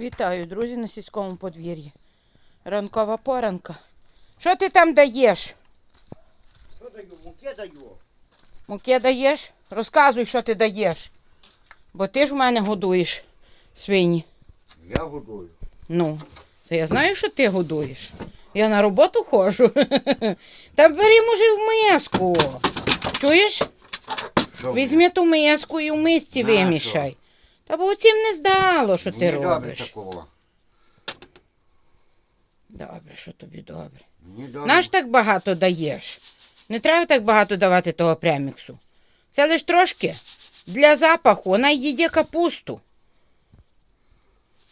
Вітаю, друзі, на сільському подвір'ї. Ранкова поранка. Що ти там даєш? Що даю? Муки даю. Муки даєш? Розказуй, що ти даєш. Бо ти ж в мене годуєш свині. Я годую. Ну, то я знаю, що ти годуєш. Я на роботу ходжу. Та бери, може, в миску. Чуєш? Візьми ту миску і в мисці вимішай. Та бо цим не здало, що Мені ти добре робиш. такого. Добре, що тобі добре. Мені добре. Наш так багато даєш. Не треба так багато давати того преміксу. Це лиш трошки для запаху, вона їде капусту.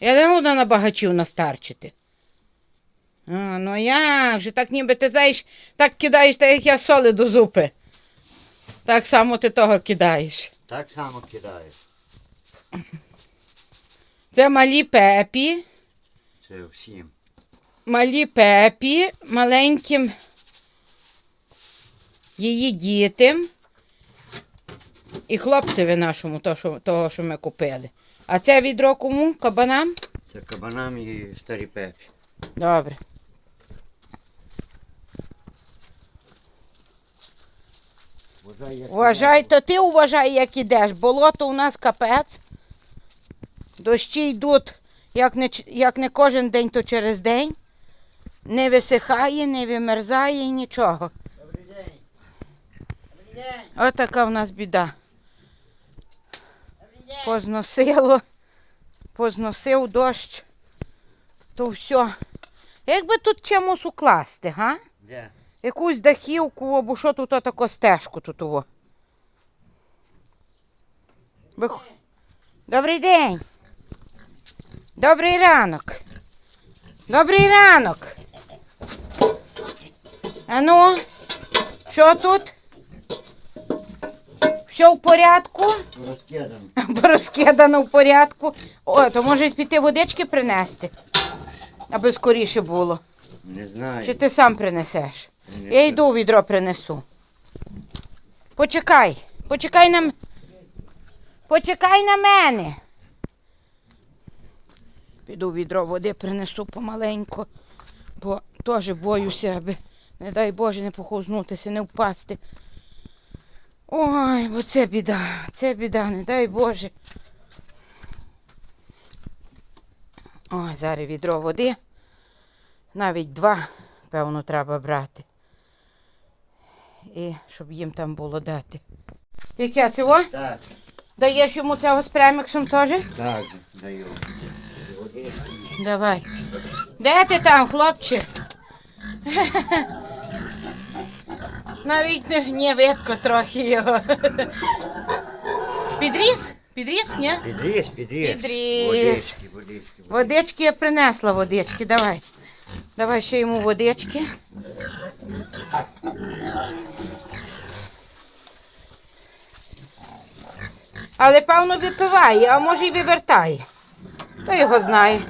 Я не можу на багачів настарчити. А, ну як же, так ніби ти знаєш, так кидаєш, так як я соли до зупи. Так само ти того кидаєш. Так само кидаєш. Це малі пепі, Це всім. малі пепі, маленьким її діти і хлопцеві нашому, то, що, того, що ми купили. А це відро кому? Кабанам? Це кабанам і старі пепі. Добре. Вважай, як Вважай, то ти вважай, як ідеш. Болото у нас капець. Дощі йдуть, як не, як не кожен день, то через день. Не висихає, не вимерзає нічого. Добрий день. Добрий день. Отака в нас біда. Добрий день. Позносило, позносив дощ. То все. Якби тут чимось укласти, га? Де? Якусь дахівку або що тут таку стежку тут. О. Вих... Добрий день. Добрий ранок. Добрий ранок. Ану, що тут? Все в порядку? Розкидано. Порозкидано в порядку. О, то може піти водички принести, аби скоріше було. Не знаю. Чи ти сам принесеш? Не Я йду у відро принесу. Почекай, почекай на Почекай на мене. Піду відро води принесу помаленьку, бо теж боюся, аби, не дай Боже, не похознутися, не впасти. Ой, бо це біда, це біда, не дай Боже. Ой, зараз відро води. Навіть два, певно, треба брати. І щоб їм там було дати. Яке це о? Так, Даєш йому цього з преміксом теж? так, даю. Давай. Де ти там, хлопче? Навіть не, видко трохи його. Підріс? Підріс, ні? Підріс, підріс. Підріс. Водички, водички. Водички я принесла водички, давай. Давай ще йому водички. Але певно випиває, а може й вивертає. Хто його знає.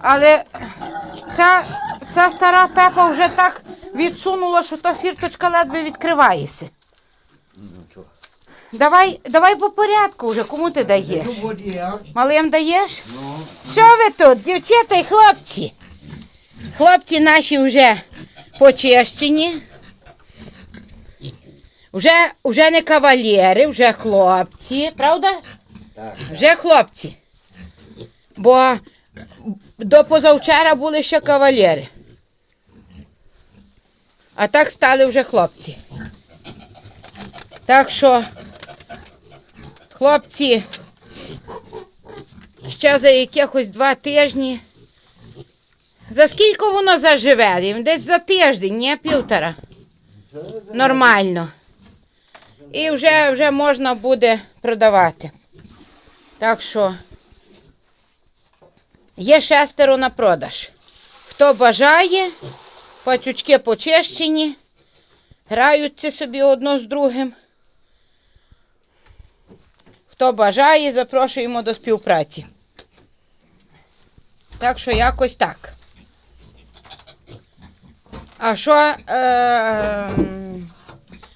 Але ця, ця стара пепа вже так відсунула, що та фірточка ледве відкривається. Давай, давай по порядку вже, кому ти даєш? Малим даєш? Що ви тут, дівчата і хлопці? Хлопці наші вже почищені. Вже, вже не кавалєри, вже хлопці, правда? Вже хлопці. Бо до позавчора були ще кавалєри. А так стали вже хлопці. Так що, хлопці, ще за якихось два тижні. За скільки воно заживе? Десь за тиждень, ні, півтора. Нормально. І вже, вже можна буде продавати. Так що є шестеро на продаж. Хто бажає, пацючки почищені, граються собі одно з другим. Хто бажає, запрошуємо до співпраці. Так що якось так. А що, е,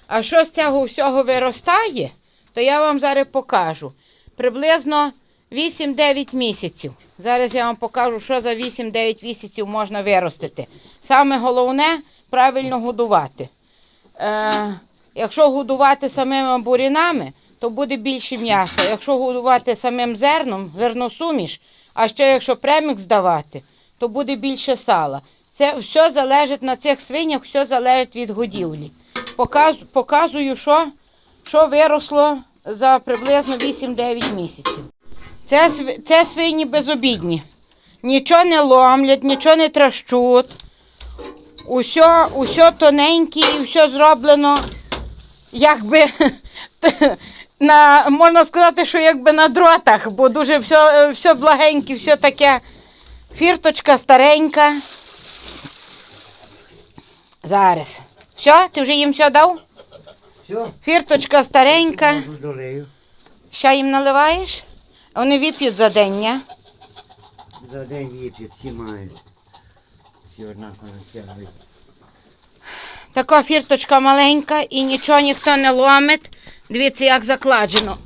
а що з цього всього виростає, то я вам зараз покажу. Приблизно 8-9 місяців. Зараз я вам покажу, що за 8-9 місяців можна виростити. Саме головне правильно годувати. Е, якщо годувати самими бурінами, то буде більше м'яса. Якщо годувати самим зерном, зерносуміш, а ще якщо премікс давати, то буде більше сала. Це все залежить на цих свинях, все залежить від годівлі. Показ, показую, що, що виросло за приблизно 8-9 місяців. Це, це свині безобідні. Нічого не ломлять, нічого не тращуть. Усе, тоненьке і все зроблено, якби на, можна сказати, що якби на дротах, бо дуже все, все благеньке, все таке. Фірточка старенька. Зараз. Все, ти вже їм все дав? Все. Фірточка старенька. Долею. Ще їм наливаєш? Вони вип'ють за день, ні? За день вип'ють, всі мають. Всі однаково стягують. Така фірточка маленька і нічого ніхто не ломить. Дивіться, як закладено.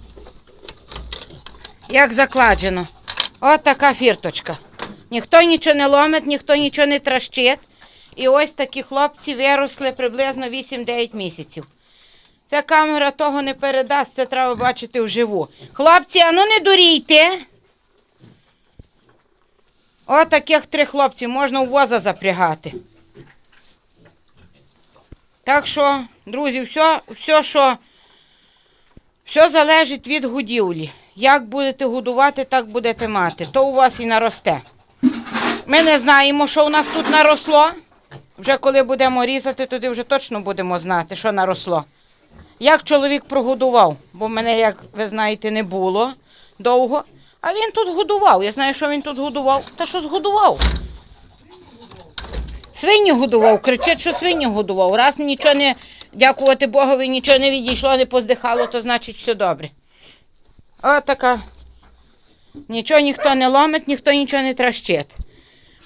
Як закладено. От така фірточка. Ніхто нічого не ломить, ніхто нічого не тращить. І ось такі хлопці виросли приблизно 8-9 місяців. Ця камера того не передасть, це треба бачити вживу. Хлопці, а ну не дурійте. От таких три хлопці можна в воза запрягати. Так що, друзі, все, все, що, все залежить від годівлі. Як будете годувати, так будете мати. То у вас і наросте. Ми не знаємо, що у нас тут наросло. Вже коли будемо різати, тоді вже точно будемо знати, що наросло. Як чоловік прогодував, бо мене, як ви знаєте, не було довго. А він тут годував. Я знаю, що він тут годував. Та що згодував? Свиню годував, кричить, що свиню годував. Раз нічого не, дякувати Богові, нічого не відійшло, не поздихало, то значить все добре. О, така. Нічого ніхто не ломить, ніхто нічого не тращить.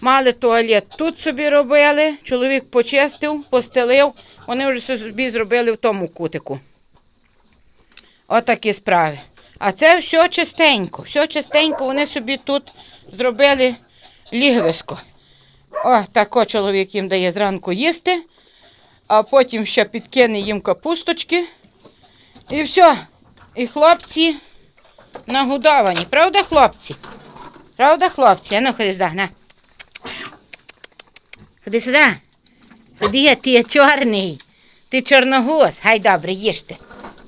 Мали туалет тут собі робили, чоловік почистив, постелив, вони вже собі зробили в тому кутику. Отакі справи. А це все чистенько, все чистенько, вони собі тут зробили лігвисько. О, тако чоловік їм дає зранку їсти, а потім ще підкине їм капусточки. І все. І хлопці нагодовані. Правда, хлопці? Правда, хлопці? А ну ходи сюди, на. Ходи сюди. Ходи, ти чорний. Ти чорногуз. Гай добре, їжте.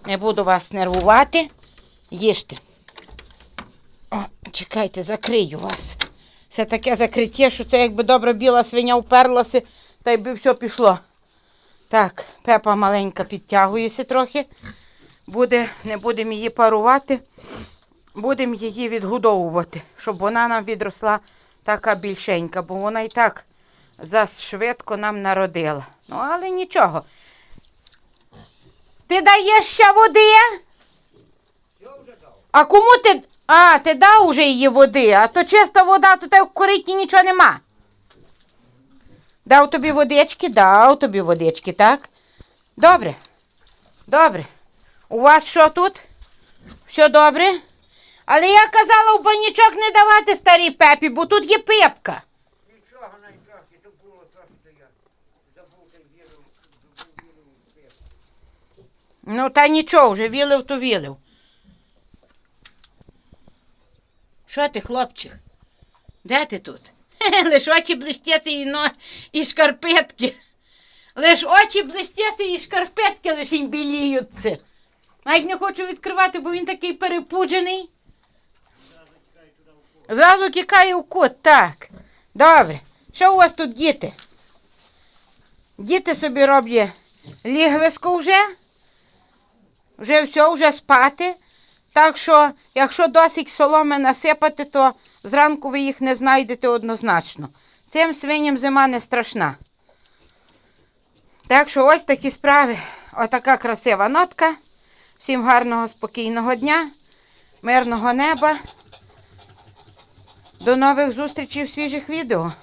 Не буду вас нервувати. Їжте. О, чекайте, закрию вас. Це таке закриття, що це якби добре біла свиня вперлася, та й би все пішло. Так, пепа маленька підтягується трохи. Буде, не будемо її парувати, будемо її відгодовувати, щоб вона нам відросла така більшенька, бо вона і так зашвидко нам народила. Ну, але нічого. Ти даєш ще води? А кому ти. А, ти дав уже її води, а то чиста вода, то те в кориті нічого нема. Дав тобі водички, дав тобі водички, так? Добре. Добре. У вас що тут? Все добре? Але я казала в банячок не давати старій пепі, бо тут є пепка. Нічого найкраще, то було то, що я забув та вірив, забув вірив. Ну, та нічого, вже вілив, то вілив. Що ти, хлопче? Де ти тут? Лиш очі блистяться і, но... і шкарпетки. Лиш очі блистяться і шкарпетки лише біліються. Навіть не хочу відкривати, бо він такий перепуджений. Зразу кикає в кут, так. Добре. Що у вас тут діти? Діти собі роблять лігвиску вже. Вже все, вже спати. Так що, якщо досить соломи насипати, то зранку ви їх не знайдете однозначно. Цим свиням зима не страшна. Так що ось такі справи. Отака красива нотка. Всім гарного, спокійного дня, мирного неба. До нових зустрічей в свіжих відео.